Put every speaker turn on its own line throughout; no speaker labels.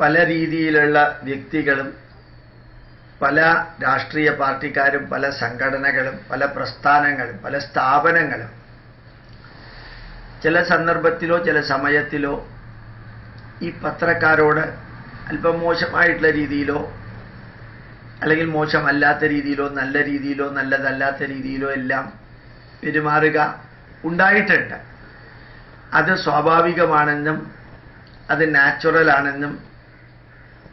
പല രീതിയിലുള്ള വ്യക്തികളും പല രാഷ്ട്രീയ പാർട്ടിക്കാരും പല സംഘടനകളും പല പ്രസ്ഥാനങ്ങളും പല സ്ഥാപനങ്ങളും ചില സന്ദർഭത്തിലോ ചില സമയത്തിലോ ഈ പത്രക്കാരോട് അല്പം മോശമായിട്ടുള്ള രീതിയിലോ അല്ലെങ്കിൽ മോശമല്ലാത്ത രീതിയിലോ നല്ല രീതിയിലോ നല്ലതല്ലാത്ത രീതിയിലോ എല്ലാം പെരുമാറുക ഉണ്ടായിട്ടുണ്ട്. അത് സ്വാഭാവികമാണെന്നും അത് നാച്ചുറൽ ആണെന്നും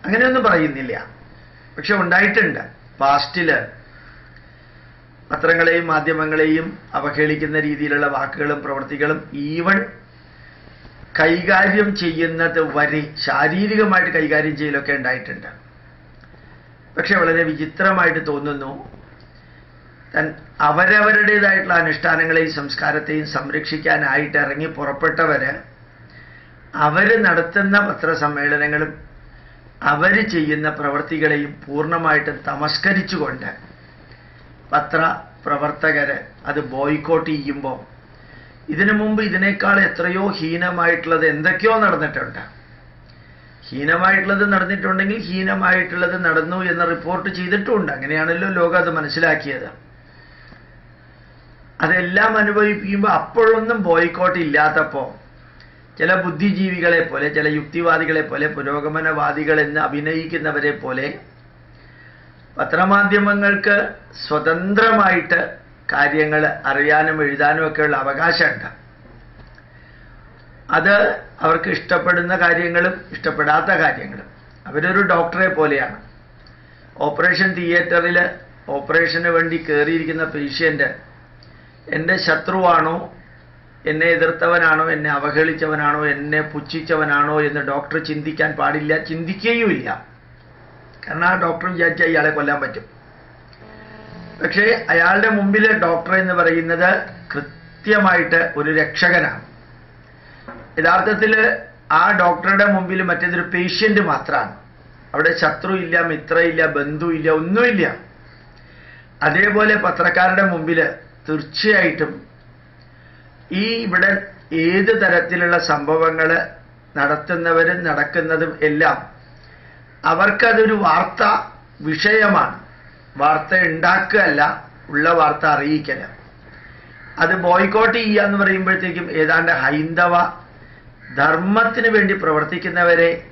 അങ്ങനെയൊന്നും പറയുന്നില്ല. പക്ഷെ ഉണ്ടായിട്ടുണ്ട്. പാസ്റ്റിൽ പത്രങ്ങളെയും മാധ്യമങ്ങളെയും അവഹേളിക്കുന്ന രീതിയിലുള്ള വാക്കുകളും പ്രവൃത്തികളും ഈവൺ കൈകാര്യം ചെയ്യുന്നത് വരെ ശാരീരികമായിട്ട് കൈകാര്യം ചെയ്യലൊക്കെ ഉണ്ടായിട്ടുണ്ട്. പക്ഷെ വളരെ വിചിത്രമായിട്ട് തോന്നുന്നു. തൻ അവരവരുടേതായിട്ടുള്ള അനുഷ്ഠാനങ്ങളെയും സംസ്കാരത്തെയും സംരക്ഷിക്കാനായിട്ട് ഇറങ്ങി പുറപ്പെട്ടവര് അവർ നടത്തുന്ന പത്രസമ്മേളനങ്ങളും അവർ ചെയ്യുന്ന പ്രവൃത്തികളെയും പൂർണമായിട്ടും തമസ്കരിച്ചുകൊണ്ട് പത്ര പ്രവർത്തകര് അത് ബോയ്ക്കോട്ട് ചെയ്യുമ്പോൾ ഇതിനു മുമ്പ് ഇതിനേക്കാൾ എത്രയോ ഹീനമായിട്ടുള്ളത് എന്തൊക്കെയോ നടന്നിട്ടുണ്ട്. ഹീനമായിട്ടുള്ളത് നടന്നിട്ടുണ്ടെങ്കിൽ ഹീനമായിട്ടുള്ളത് നടന്നു എന്ന് റിപ്പോർട്ട് ചെയ്തിട്ടുമുണ്ട് അങ്ങനെയാണല്ലോ ലോകം അത് മനസ്സിലാക്കിയത്. അതെല്ലാം അനുഭവിപ്പിക്കുമ്പോൾ അപ്പോഴൊന്നും ബോയ്ക്കോട്ട് ഇല്ലാത്തപ്പോൾ ചില ബുദ്ധിജീവികളെ പോലെ ചില യുക്തിവാദികളെ പോലെ പുരോഗമനവാദികൾ എന്ന് അഭിനയിക്കുന്നവരെ പോലെ പത്രമാധ്യമങ്ങൾക്ക് സ്വതന്ത്രമായിട്ട് കാര്യങ്ങൾ അറിയാനും എഴുതാനും ഒക്കെയുള്ള അവകാശമുണ്ട്. അത് അവർക്ക് ഇഷ്ടപ്പെടുന്ന കാര്യങ്ങളും ഇഷ്ടപ്പെടാത്ത കാര്യങ്ങളും. അവരൊരു ഡോക്ടറെ പോലെയാണ്. ഓപ്പറേഷൻ തിയേറ്ററിൽ ഓപ്പറേഷന് വേണ്ടി കയറിയിരിക്കുന്ന പേഷ്യന്റ് എന്റെ ശത്രുവാണോ എന്നെ എതിർത്തവനാണോ എന്നെ അവഹേളിച്ചവനാണോ എന്നെ പുച്ഛിച്ചവനാണോ എന്ന് ഡോക്ടർ ചിന്തിക്കാൻ പാടില്ല ചിന്തിക്കുകയുമില്ല. കാരണം ആ ഡോക്ടർ വിചാരിച്ചാൽ ഇയാളെ കൊല്ലാൻ പറ്റും. പക്ഷേ അയാളുടെ മുമ്പിൽ ഡോക്ടർ എന്ന് പറയുന്നത് കൃത്യമായിട്ട് ഒരു രക്ഷകനാണ്. യഥാർത്ഥത്തിൽ ആ ഡോക്ടറുടെ മുമ്പിൽ മറ്റേതൊരു പേഷ്യന്റ് മാത്രമാണ് അവിടെ ശത്രു ഇല്ല മിത്രയില്ല ബന്ധുവില്ല ഒന്നുമില്ല അതേപോലെ പത്രക്കാരുടെ മുമ്പിൽ തീർച്ചയായിട്ടും ഈ ഇവിടെ ഏത് തരത്തിലുള്ള സംഭവങ്ങൾ നടത്തുന്നവരും നടക്കുന്നതും എല്ലാം അവർക്കതൊരു വാർത്ത വിഷയമാണ്. വാർത്ത ഉണ്ടാക്കുകയല്ല ഉള്ള വാർത്ത അറിയിക്കല. അത് ബോയ്ക്കോട്ട് ചെയ്യുക എന്ന് പറയുമ്പോഴത്തേക്കും ഏതാണ്ട് ഹൈന്ദവ ധർമ്മത്തിന് വേണ്ടി പ്രവർത്തിക്കുന്നവരെ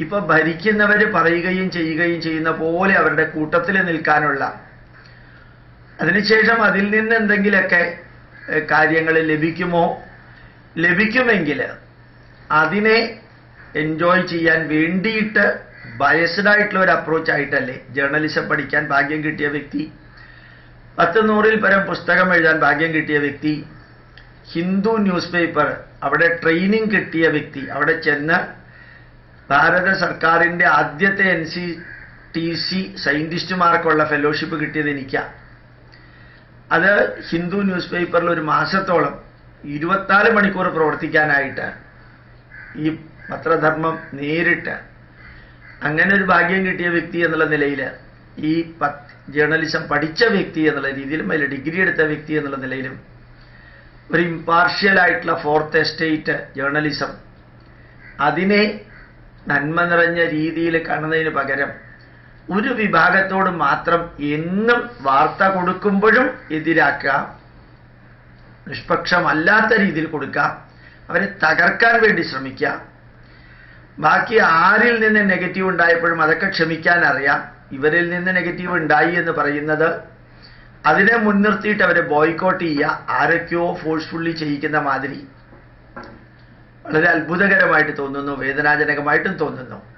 ഇപ്പൊ ഭരിക്കുന്നവർ പറയുകയും ചെയ്യുകയും ചെയ്യുന്ന പോലെ അവരുടെ കൂട്ടത്തിൽ നിൽക്കാനുള്ള. അതിനുശേഷം അതിൽ നിന്ന് എന്തെങ്കിലുമൊക്കെ കാര്യങ്ങൾ ലഭിക്കുമോ? ലഭിക്കുമെങ്കിൽ അതിനെ എൻജോയ് ചെയ്യാൻ വേണ്ടിയിട്ട് ബയസ്ഡായിട്ടുള്ള ഒരു അപ്രോച്ച് ആയിട്ടല്ലേ ജേർണലിസം പഠിക്കാൻ ഭാഗ്യം കിട്ടിയ വ്യക്തി? പത്ത് നൂറിൽ പരം പുസ്തകം എഴുതാൻ ഭാഗ്യം കിട്ടിയ വ്യക്തി? ഹിന്ദു ന്യൂസ് പേപ്പർ അവിടെ ട്രെയിനിങ് കിട്ടിയ വ്യക്തി? അവിടെ ചെന്ന് ഭാരത സർക്കാരിന്റെ ആദ്യത്തെ എൻ സി ടി സി സയന്റിസ്റ്റുമാർക്കുള്ള ഫെലോഷിപ്പ് കിട്ടിയത് എനിക്കാണ് അത് ഹിന്ദു ന്യൂസ് പേപ്പറിൽ ഒരു മാസത്തോളം ഇരുപത്തിനാല് മണിക്കൂർ പ്രവർത്തിക്കാനായിട്ട് ഈ പത്രധർമ്മം നേരിട്ട് അങ്ങനെ ഒരു ഭാഗ്യം കിട്ടിയ വ്യക്തി എന്നുള്ള നിലയിൽ ഈ ജേർണലിസം പഠിച്ച വ്യക്തി എന്നുള്ള രീതിയിലും അതിൽ ഡിഗ്രി എടുത്ത വ്യക്തി എന്നുള്ള നിലയിലും ഒരു ഇമ്പാർഷ്യൽ ആയിട്ടുള്ള ഫോർത്ത് എസ്റ്റേറ്റ് ജേർണലിസം അതിനെ നന്മ നിറഞ്ഞ രീതിയിൽ കാണുന്നതിന് പകരം ഒരു വിഭാഗത്തോട് മാത്രം എന്നും വാർത്ത കൊടുക്കുമ്പോഴും എതിരാക്കുക. നിഷ്പക്ഷമല്ലാത്ത രീതിയിൽ കൊടുക്കുക. അവരെ തകർക്കാൻ വേണ്ടി ശ്രമിക്കുക. ബാക്കി ആരിൽ നിന്ന് നെഗറ്റീവ് ഉണ്ടായപ്പോഴും അതൊക്കെ ക്ഷമിക്കാൻ അറിയാം. ഇവരിൽ നിന്ന് നെഗറ്റീവ് ഉണ്ടായി എന്ന് പറയുന്നത് അതിനെ മുൻനിർത്തിയിട്ട് അവരെ ബോയ്ക്കോട്ട് ചെയ്യുക. ആരൊക്കെയോ ഫോഴ്സ്ഫുള്ളി ചെയ്യിക്കുന്ന മാതിരി. വളരെ അത്ഭുതകരമായിട്ട് തോന്നുന്നു വേദനാജനകമായിട്ടും തോന്നുന്നു.